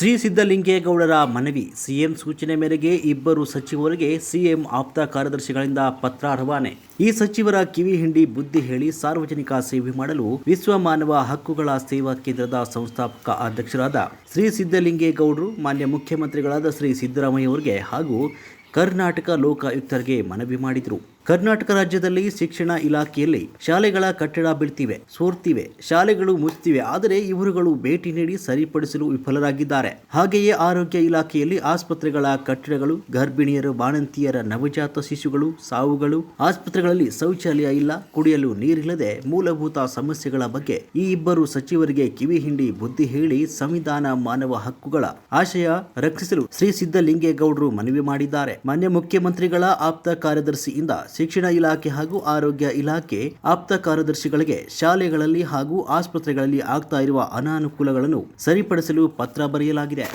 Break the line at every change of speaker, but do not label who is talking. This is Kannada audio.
ಶ್ರೀ ಸಿದ್ದಲಿಂಗೇಗೌಡರ ಮನವಿ, ಸಿಎಂ ಸೂಚನೆ ಮೇರೆಗೆ ಇಬ್ಬರು ಸಚಿವರಿಗೆ ಸಿಎಂ ಆಪ್ತ ಕಾರ್ಯದರ್ಶಿಗಳಿಂದ ಪತ್ರ ರವಾನೆ. ಈ ಸಚಿವರ ಕಿವಿ ಹಿಂಡಿ ಬುದ್ಧಿ ಹೇಳಿ ಸಾರ್ವಜನಿಕ ಸೇವೆ ಮಾಡಲು ವಿಶ್ವ ಮಾನವ ಹಕ್ಕುಗಳ ಸೇವಾ ಕೇಂದ್ರದ ಸಂಸ್ಥಾಪಕ ಅಧ್ಯಕ್ಷರಾದ ಶ್ರೀ ಸಿದ್ದಲಿಂಗೇಗೌಡರು ಮಾನ್ಯ ಮುಖ್ಯಮಂತ್ರಿಗಳಾದ ಶ್ರೀ ಸಿದ್ದರಾಮಯ್ಯ ಅವರಿಗೆ ಹಾಗೂ ಕರ್ನಾಟಕ ಲೋಕಾಯುಕ್ತರಿಗೆ ಮನವಿ ಮಾಡಿದರು. ಕರ್ನಾಟಕ ರಾಜ್ಯದಲ್ಲಿ ಶಿಕ್ಷಣ ಇಲಾಖೆಯಲ್ಲಿ ಶಾಲೆಗಳ ಕಟ್ಟಡ ಬೀಳ್ತಿವೆ, ಸೋರ್ತಿವೆ, ಶಾಲೆಗಳು ಮುಚ್ಚುತ್ತಿವೆ ಆದರೆ ಇವರುಗಳು ಭೇಟಿ ನೀಡಿ ಸರಿಪಡಿಸಲು ವಿಫಲರಾಗಿದ್ದಾರೆ. ಹಾಗೆಯೇ ಆರೋಗ್ಯ ಇಲಾಖೆಯಲ್ಲಿ ಆಸ್ಪತ್ರೆಗಳ ಕಟ್ಟಡಗಳು, ಗರ್ಭಿಣಿಯರು, ಬಾಣಂತಿಯರ, ನವಜಾತ ಶಿಶುಗಳು, ಸಾವುಗಳು, ಆಸ್ಪತ್ರೆಗಳಲ್ಲಿ ಶೌಚಾಲಯ ಇಲ್ಲ, ಕುಡಿಯಲು ನೀರಿಲ್ಲದೆ ಮೂಲಭೂತ ಸಮಸ್ಯೆಗಳ ಬಗ್ಗೆ ಈ ಇಬ್ಬರು ಸಚಿವರಿಗೆ ಕಿವಿ ಹಿಂಡಿ ಬುದ್ಧಿ ಹೇಳಿ ಸಂವಿಧಾನ ಮಾನವ ಹಕ್ಕುಗಳ ಆಶಯ ರಕ್ಷಿಸಲು ಶ್ರೀ ಸಿದ್ದಲಿಂಗೇಗೌಡರು ಮನವಿ ಮಾಡಿದ್ದಾರೆ. ಮಾನ್ಯ ಮುಖ್ಯಮಂತ್ರಿಗಳ ಆಪ್ತ ಕಾರ್ಯದರ್ಶಿಯಿಂದ ಶಿಕ್ಷಣ ಇಲಾಖೆ ಹಾಗೂ ಆರೋಗ್ಯ ಇಲಾಖೆ ಆಪ್ತ ಕಾರ್ಯದರ್ಶಿಗಳಿಗೆ ಶಾಲೆಗಳಲ್ಲಿ ಹಾಗೂ ಆಸ್ಪತ್ರೆಗಳಲ್ಲಿ ಆಗ್ತಾ ಇರುವ ಅನಾನುಕೂಲಗಳನ್ನು ಸರಿಪಡಿಸಲು ಪತ್ರ ಬರೆಯಲಾಗಿದೆ.